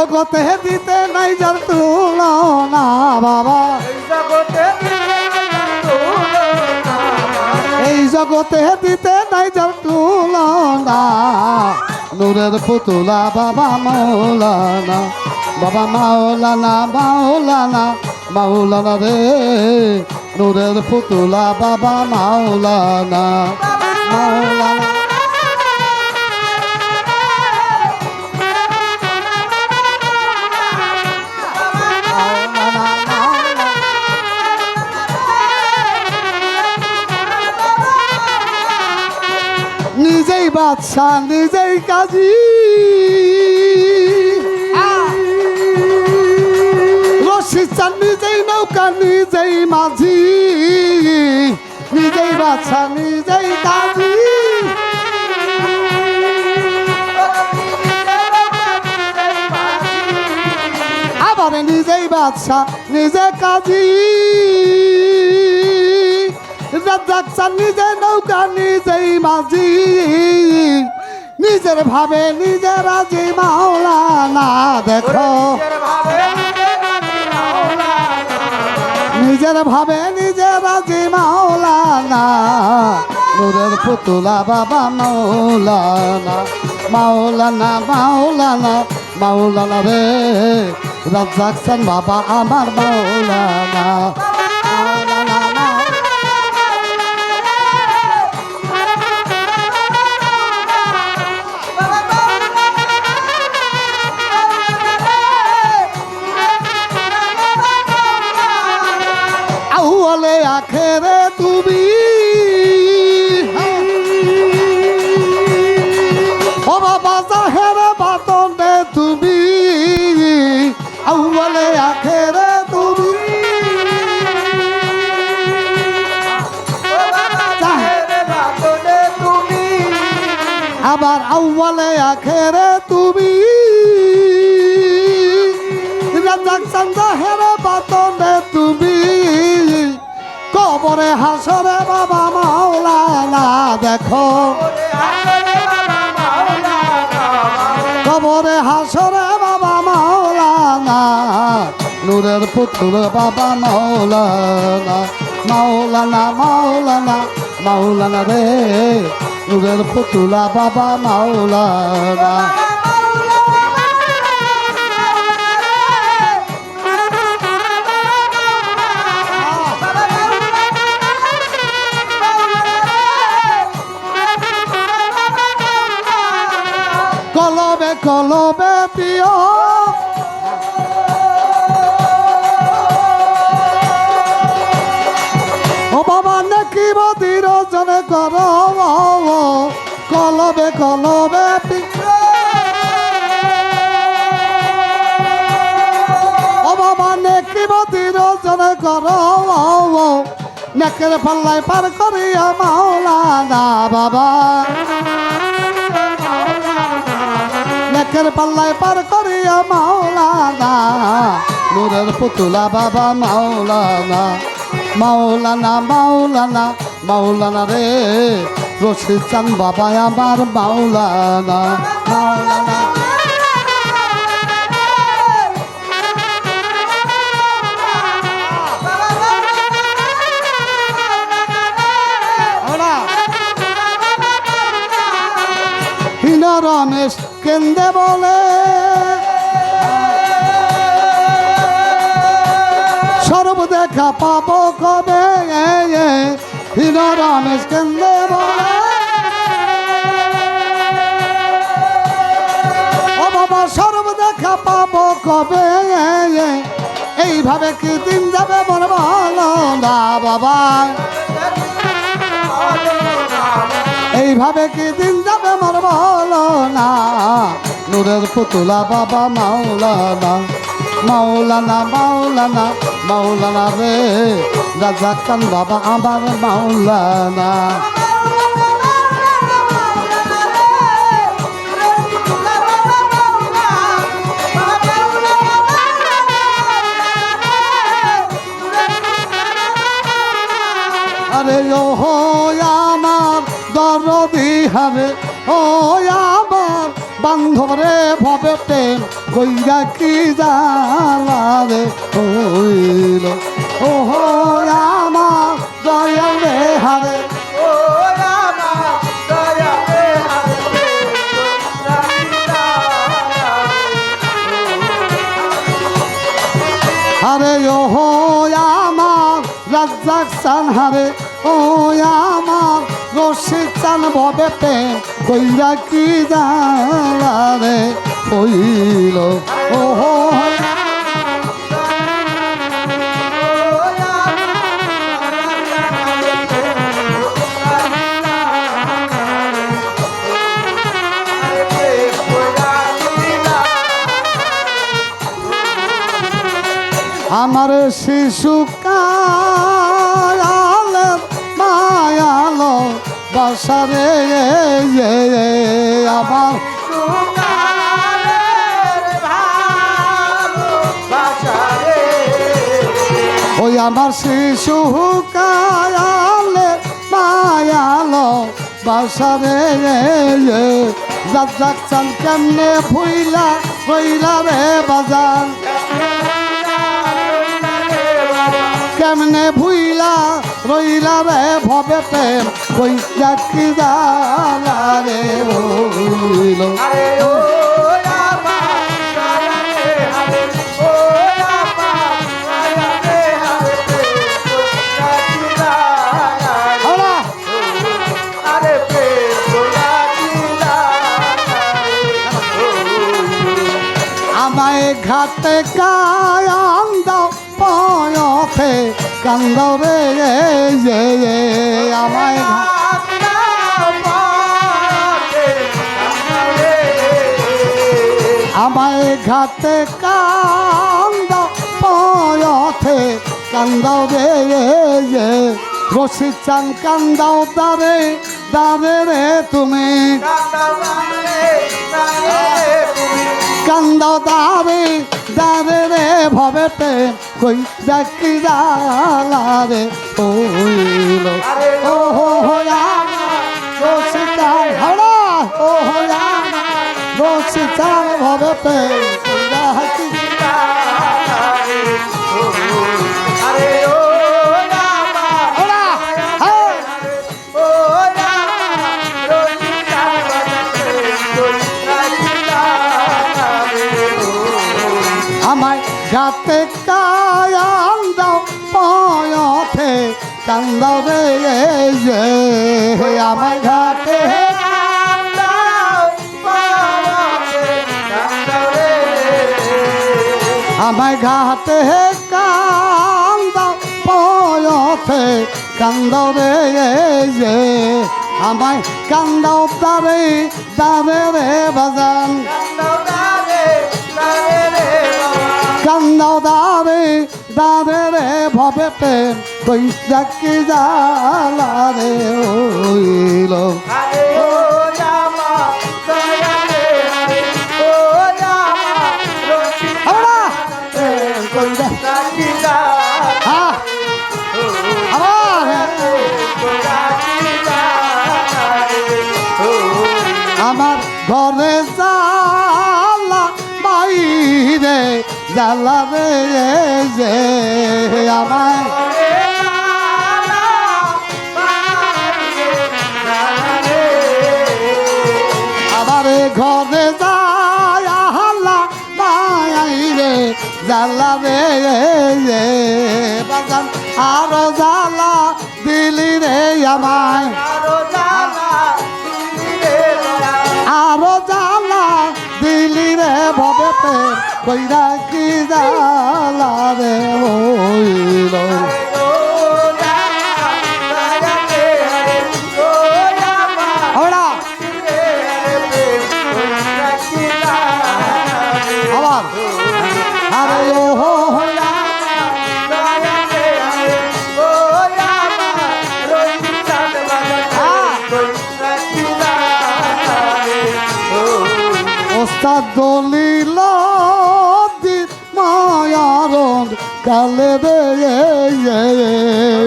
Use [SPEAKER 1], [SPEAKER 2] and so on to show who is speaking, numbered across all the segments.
[SPEAKER 1] জগতে দিতে নাই যার তুলনা, বাবা। এই জগতে দিতে নাই যার তুলনা। নূরের পুতুলা, বাবা মাওলানা বাবা মাওলানা মাওলানা মাওলানা রে। নূরের পুতুলা, বাবা মাওলানা মাওলানা। বাদশা নিজেই কাজী। রশি চান নিজেই নৌকা নিজেই মাঝি। নিজেই বাদশা নিজেই কাজী। আবার নিজেই বাদশা নিজে কাজী। নিজে নৌকা নিজেই মাঝি। নিজের ভাবে নিজে রাজি মাওলানা, দেখো। নিজের ভাবে নিজে রাজি মাওলানা, নূরের পুতুলা বাবা মাওলানা মাওলানা মাওলানা মাওলানা রে। রাজাক চান বাবা আমার মাওলানা। আখেরে তুমি। ও বাবা, জাহেরে বাতনে তুমি। তুমি। আবার আউয়ালে আখেরে তুমি। রাজাক চান্দা হেরে তুমি। কবরে হাসরে বাবা মাওলানা, দেখো। কবরে হাসরে বাবা মাওলানা, নূরের পুত্র বাবা মাওলানা মাওলানা মাওলানা মাওলানা রে, নূরের পুতুলা বাবা মাওলানা। কলবে কলবে প্রিয় ও বাবা, নাকি বদির জনে কর কলবে কলবে ও বাবা, নেকি বদির জনে কর নেকের পাল্লায় পার করিয়া মাওলানা বাবা। নেকের পাল্লায় পার করিয়া মাওলানা। নূরের পুতুলা বাবা মাওলানা। মাওলানা মাওলানা মাওলানা রে। রশিদ চান বাবা আমার মাওলানা। মাওলানা। রমেশ কেন্দে বলে। সর্ব দেখা পাবো কবে? রমেশ কেন্দে বলে। বাবা, সর্ব দেখা পাবো কবে? এইভাবে কি দিন যাবে বলো না, বাবা। এইভাবে কি দিন যাবে আমার বলো না নূরের পুতুলা বাবা মাওলানা মাওলানা মাওলানা মাওলানা রে। রাজা কান বাবা আমার মাওলানা হারে ও আমার বান্ধব রে ভবে প্রেম কইরা কি জালা রে হইল ও আমার দয়াল রাজ্জাক চান হারে ও আমার রশিদ চান ভবে প্রেম কইরা কি জানে কইল ও আমার শিশু কালে মায়ালো বাসারে আমার ওই আমার শিশু কালে মায়ালো বাসারে যাক, চান কেমনে ভুইলা ভুইলা রে বাজান। কেমনে ভুইলা রইলা রে ভবে প্রেম? কই কি জালা রে আমায় ঘাটে কায়াম দাও। পয়থে কান্দাও রে যে আমায় আমায় ঘাটে কান্দ পয়থে কান্দাও রে যে রশি চান কান্দাও তারে দারে রে তুমি। কান্দাও দারে দারে রে ভবেতে কই দেখি জালা রে হইল ও হো হো রশি চান হলা ও হো রশি চান ভবেতে কই দেখি হলা কান্দাও রে যে আমায় ঘাটে আমায় ঘাটে কান্দাও পয়থে কান্দাও রে যে আমায় কান্দাও তারে দারে রে বাজান। কান্দাও দারে দারে রে ভবে প্রেম দেখি জালা রে হইল আমরা আমার ঘরে জালা বাইরে জালা রে যে আমায় ঘরে যায় হাল্লা বাইরে জালা রে। বাগান আরও জালা দিলি রে আমায়। আরও জালা দিলি রে ভবেতে কইরা কি জালা রে হইল? ওস্তাদ। দলিল মায়ারন কালে রে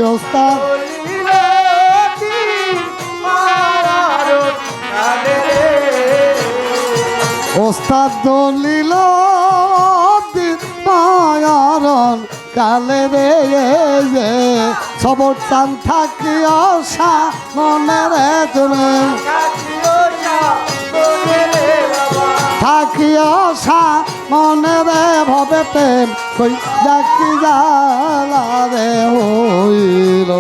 [SPEAKER 1] ওস্তাদ ওস্তাদ দলিল মায়ারন কালে রে সবর চান থাকি আশা মনে রে তুমি কি আশা মনে রে ভবে প্রেম কই যা কি জালা রে হইল।